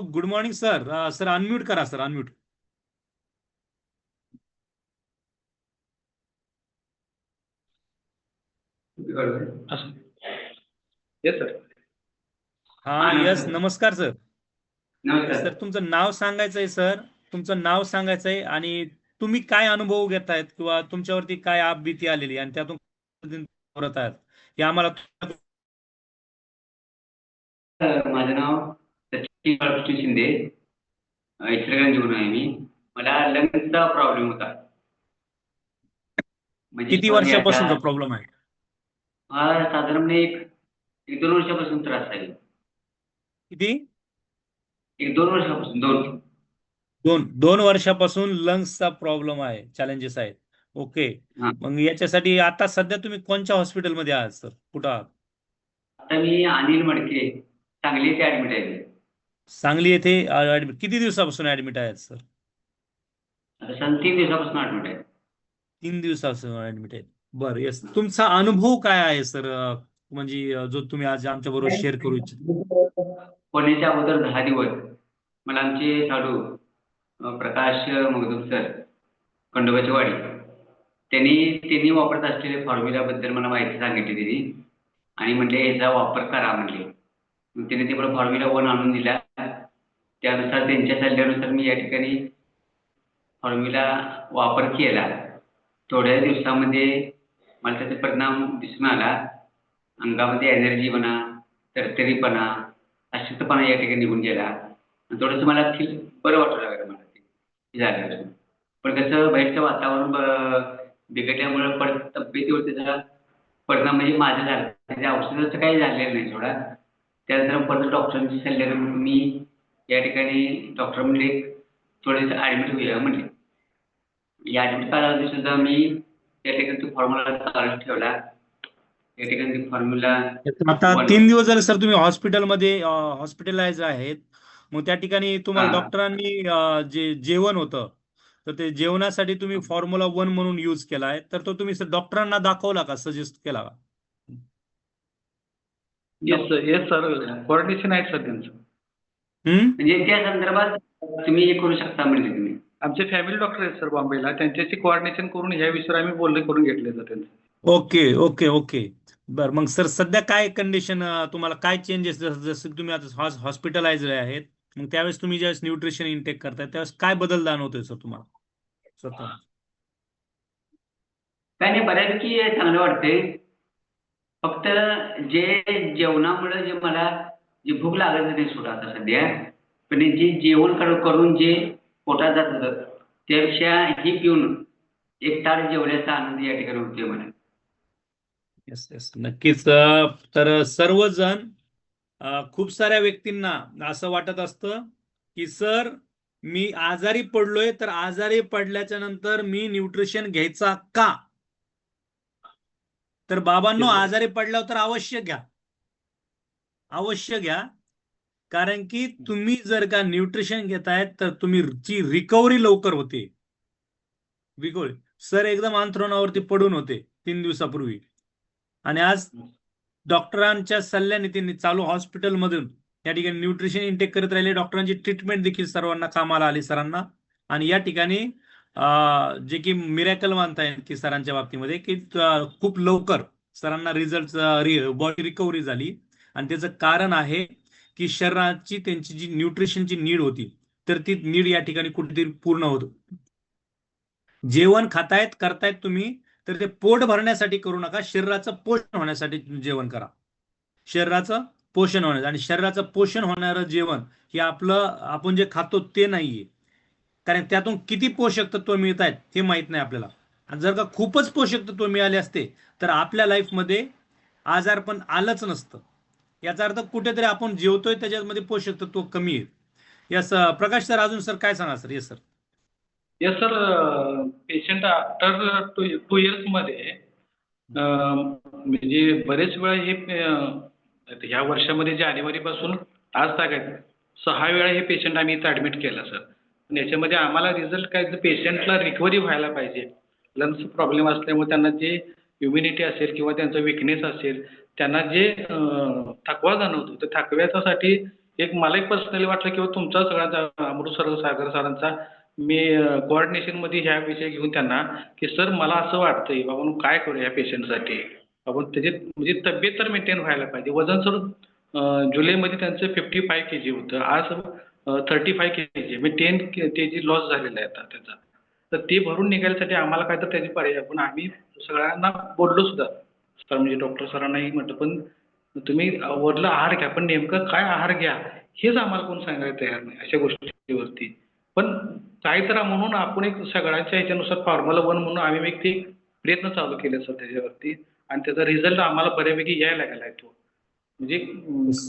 Good morning sir sir unmute करा sir unmute yes sir हा yes नमस्कार sir sir तुमचं नाव सांगायचंय सर तुमचं नाव सांगायचंय आणि तुम्ही काय अनुभव घेतायत किंवा तुमच्यावरती काय आपबीती आलेली आणि त्यातून हे आम्हाला माझं नाव शिंदे. इचलकरंजी घेऊन आहे मी. मला लंग्सचा प्रॉब्लेम होता. म्हणजे किती वर्षापासूनचा याचा- प्रॉब्लेम आहे? हा साधारणपणे एक एक दोन वर्षापासून त्रास आहे. किती? एक दोन वर्षापासून दोन. दोन. दोन वर्षापासून लंग्सचा प्रॉब्लेम आहे चॅलेंजेस आहेत. ओके. मग याच्यासाठी आता सध्या तुम्ही कोणत्या हॉस्पिटलमध्ये आहात सर कुठं आहात? आता मी अनिल मडके सांगली येथे ऍडमिट आहे सांगली येथे किती दिवसापासून ऍडमिट आहेत सर तीन दिवसापासून ऍडमिट आहे तीन दिवसापासून ऍडमिट आहेत. बरं येस तुमचा अनुभव काय आहे सर म्हणजे जो तुम्ही आज आमच्या बरोबर शेअर करू इच्छिता होण्याच्या अगोदर दहा दिवस. मला आमचे साडू अं, प्रकाश मगदूम सर खंडोबाची वाडी. त्यांनी त्यांनी वापरत असलेल्या फॉर्म्युलाबद्दल मला माहिती सांगितली त्यांनी आणि म्हणले याचा वापर करा म्हणले मग त्यांनी ते मला फॉर्म्युला वन आणून दिला. त्यानुसार त्यांच्या सल्ल्यानुसार मी या ठिकाणी फॉर्म्युला वापर केला. थोड्या दिवसामध्ये मला त्याचा परिणाम दिसून आला. अंगामध्ये एनर्जी म्हणा तरतरीपणा अशक्तपणा या ठिकाणी निघून गेला. आणि थोडंसं मला फील बरं वाटू लागलं मला ते हे झाल्यापासून. पण कसं बाहेरचं वातावरण बिघडल्यामुळे बिघडल्यामुळं परत तब्येतीवर त्याचा परिणाम म्हणजे माझं झाला. त्याच्या औषधाचं काही झालेलं नाही थोडा त्यानंतर परत डॉक्टरांची सल्ल्यानं मी या ठिकाणी डॉक्टर म्हणले थोडंसं ॲडमिट होऊया. म्हणले. या ॲडमिट कालावधी सुद्धा मी या ठिकाणी तो फॉर्म्युला चालूच ठेवला. या ठिकाणी फॉर्म्युला आता तीन दिवस झाले सर तुम्ही हॉस्पिटलमध्ये हॉस्पिटलाइज आहेत मग त्या ठिकाणी तुम्हाला. डॉक्टरांनी जे जेवण होतं तर ते जेवणासाठी तुम्ही फॉर्म्युला वन म्हणून यूज केलाय. तर तो तुम्ही सर डॉक्टरांना दाखवला का? सजेस्ट केला का? Yes sir yes sir coordination आहेत सर त्यांचं. म्हणजे त्या संदर्भात तुम्ही हे करू शकता म्हणजे तुम्ही. आमचे फॅमिली डॉक्टर आहेत सर बॉम्बेला. त्यांच्याशी कोऑर्डिनेशन करून ह्या विषयावर आम्ही बोलणे करून घेतले सर त्यांचं. Okay okay okay. बर मग सर सध्या काय कंडिशन तुम्हाला काय चेंजेस जसं तुम्ही आता हॉस्पिटलाइज आहेत मग त्यावेळेस तुम्ही ज्यावेळेस न्यूट्रिशन इनटेक करताय त्यावेळेस काय बदल जाणवतोय सर तुम्हाला? स्वतः. काय नाही बऱ्यापैकी चांगलं वाटतंय. फक्त जे जेवणामुळे जे मला जी भूक लागत नाही सोडा आता सध्या. पण जे जेवण कर- करून जे पोटात जात होतं त्यापेक्षा ही पिऊन एक ताट जेवण्याचा आनंद या ठिकाणी होतोय मला येस येस नक्कीच तर सर्वजण खूप साऱ्या व्यक्तींना असं वाटत असतं की सर मी आजारी पडलोय तर आजारी पडल्याच्या नंतर मी न्यूट्रिशन घ्यायचा का? तर बाबांनो. आजारी पडल्यावर तर अवश्य घ्या. अवश्य घ्या. कारण की तुम्ही जर का न्यूट्रिशन घेतायत तर तुम्ही ची रिकव्हरी लवकर होते. रिकव्हरी सर एकदम अंथरुणावरती पडून होते तीन दिवसापूर्वी. आणि आज डॉक्टरांच्या सल्ल्याने त्यांनी चालू हॉस्पिटलमधून या ठिकाणी न्यूट्रिशन इंटेक करत राहिले. डॉक्टरांची ट्रीटमेंट देखील सर्वांना कामाला आली सरांना. आणि या ठिकाणी जे की मिरॅकल मानता येईल की सरांच्या बाबतीमध्ये की खूप लवकर सरांना रिझल्ट बॉडी रिकव्हरी झाली. आणि त्याचं कारण आहे की शरीराची त्यांची जी न्यूट्रिशनची नीड होती तर ती नीड या ठिकाणी कुठेतरी पूर्ण होत. जेवण खातायत करतायत तुम्ही तर ते पोट भरण्यासाठी करू नका शरीराचं पोषण होण्यासाठी जेवण करा. शरीराचं पोषण होण्याचं आणि शरीराचं पोषण होणारं जेवण हे आपलं आपण जे खातो ते नाहीये. कारण त्यातून किती पोषक तत्व मिळत आहेत हे माहीत नाही आपल्याला. आणि जर का खूपच पोषक तत्व मिळाले असते तर आपल्या लाईफमध्ये आजारपण आलंच नसतं. याचा अर्थ कुठेतरी आपण जेवतोय त्याच्यामध्ये पोषक तत्व कमी आहेत. यस प्रकाश सर अजून सर काय सांगा sir? Yes sir yes sir patient after two two इयर्समध्ये म्हणजे बरेच वेळा हे ह्या वर्षामध्ये जानेवारीपासून आज तागायत सहा वेळा हे पेशंट आम्ही इथं ॲडमिट केलं सर याच्यामध्ये आम्हाला रिझल्ट काय पेशंटला रिकव्हरी व्हायला पाहिजे. लंग्स प्रॉब्लेम असल्यामुळे त्यांना जे इम्युनिटी असेल किंवा त्यांचा विकनेस असेल त्यांना जे थकवा जाणवतो त्या थकव्याच्यासाठी एक मला एक पर्सनली वाटलं किंवा तुमचा सगळ्यांचा अमृतसर सागर सरांचा मी कोऑर्डिनेशनमध्ये ह्या विषय घेऊन त्यांना की सर मला असं वाटतंय बाबा काय करू या पेशंटसाठी आपण त्याची म्हणजे तब्येत तर मेंटेन व्हायला पाहिजे. वजन सर जुलैमध्ये त्यांचं फिफ्टी फाय के जी होतं. आज थर्टी फाय के जी म्हणजे टेन के जी लॉस झालेला आहे आता त्याचा. तर ते भरून निघायसाठी आम्हाला काय तर त्याची पर्याय. पण आम्ही सगळ्यांना बोललो सुद्धा. सर म्हणजे डॉक्टर सरांनाही म्हटलं पण तुम्ही वरला आहार घ्या पण नेमकं काय आहार घ्या हेच आम्हाला कोण सांगायला तयार नाही अशा गोष्टीवरती. पण काय तर म्हणून आपण एक सगळ्यांच्या ह्याच्यानुसार फॉर्म्युला वन म्हणून आम्ही एक ते प्रयत्न चालू केले सर त्याच्यावरती. आणि त्याचा रिझल्ट आम्हाला बऱ्यापैकी यायला लागला आहे तो. म्हणजे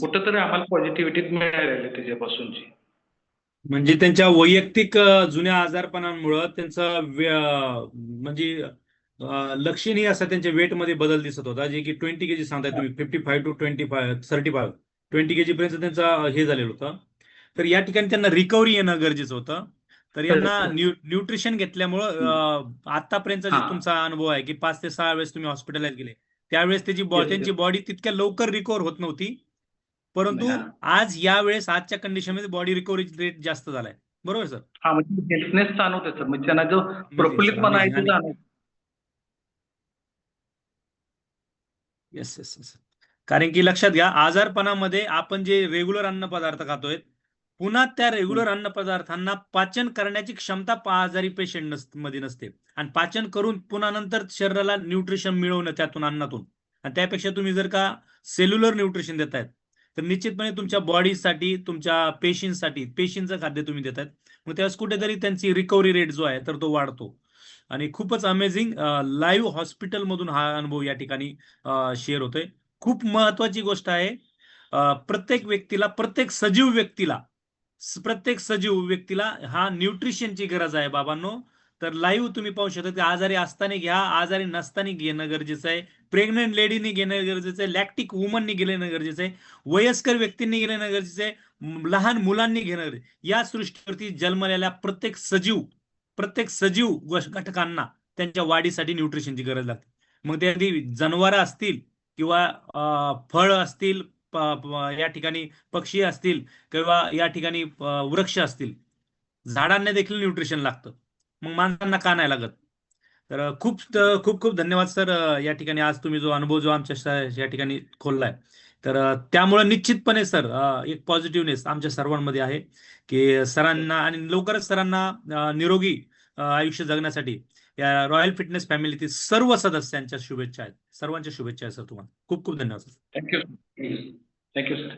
कुठंतरी आम्हाला पॉझिटिव्हिटी मिळायला लागली त्याच्यापासूनची. म्हणजे त्यांच्या वैयक्तिक अ, जुन्या आजारपणांमुळं त्यांचं वे- अ, म्हणजे अ, लक्षणीय असा त्यांच्या weight मध्ये बदल दिसत होता. जे की ट्वेंटी केजी सांगताय तुम्ही fifty five two twenty five thirty five twenty KG पर्यंत त्यांचा हे झालेलं होतं. तर या ठिकाणी त्यांना रिकव्हरी येणं गरजेचं होतं. तर यांना न्यू न्यूट्रिशन घेतल्यामुळं अ, आतापर्यंतचा जे हां. तुमचा अनुभव आहे की पाच ते सहा वेळेस तुम्ही हॉस्पिटलाइज गेले. त्यावेळेस त्याची बॉ- Yes, yes. त्यांची बॉडी तितक्या लवकर रिकव्हर होत नव्हती. परंतु. आज या वेळेस आजच्या कंडिशनमध्ये बॉडी रिकव्हरी रेट जास्त झालाय. बरोबर सर? हा म्हणजे हेल्थनेस जाणवते सर. म्हणजे त्यांना जो प्रफुल्लितपणा आहे. तो amazing. जाणवतो. येस येस येस कारण की लक्षात घ्या आजारपणामध्ये आपण जे रेग्युलर अन्न पदार्थ खातोय पुन्हा त्या रेग्युलर अन्न पदार्थांना पाचन करण्याची क्षमता आजारी पेशंट नसमध्ये नसते. आणि पाचन करून पुन्हा नंतर शरीराला न्यूट्रिशन मिळवणं त्यातून अन्नातून. आणि त्यापेक्षा तुम्ही जर का सेल्युलर न्यूट्रिशन देतायत तर निश्चितपणे तुमच्या बॉडीसाठी तुमच्या पेशींसाठी पेशींचं खाद्य तुम्ही देतात मग त्यावेळेस कुठेतरी त्यांची रिकव्हरी रेट जो आहे तर तो वाढतो. आणि खूपच अमेझिंग लाईव्ह हॉस्पिटलमधून हा अनुभव या ठिकाणी शेअर होतोय. खूप महत्वाची गोष्ट आहे प्रत्येक व्यक्तीला प्रत्येक सजीव व्यक्तीला प्रत्येक सजीव व्यक्तीला हा न्यूट्रिशनची गरज आहे बाबांनो. तर लाईव्ह तुम्ही पाहू शकता की आजारी असताना घ्या आजारी नसताना घेणं गरजेचं आहे. प्रेग्नंट लेडीने घेणं गरजेचं आहे लॅक्टिक वुमननी घेणं गरजेचं आहे वयस्कर व्यक्तींनी घेणं गरजेचं आहे लहान मुलांनी घेणं या सृष्टीवरती जन्मलेल्या प्रत्येक सजीव प्रत्येक सजीव घटकांना त्यांच्या वाढीसाठी न्यूट्रिशनची गरज लागते. मग ते अगदी जनावरं असतील किंवा फळ असतील या ठिकाणी पक्षी असतील किंवा या ठिकाणी वृक्ष असतील झाडांना देखील न्यूट्रिशन लागतं. मग माणसांना का नाही लागत? तर खूप खूप खूप धन्यवाद सर या ठिकाणी आज तुम्ही जो अनुभव जो आमच्या या ठिकाणी खोललाय. तर त्यामुळे निश्चितपणे सर एक पॉझिटिव्हनेस आमच्या सर्वांमध्ये आहे की सरांना आणि लवकरच सरांना निरोगी आयुष्य जगण्यासाठी या रॉयल फिटनेस फॅमिलीतील सर्व सदस्यांच्या शुभेच्छा आहेत. सर्वांच्या शुभेच्छा आहेत सर तुम्हाला. खूप खूप धन्यवाद सर. Thank you thank you sir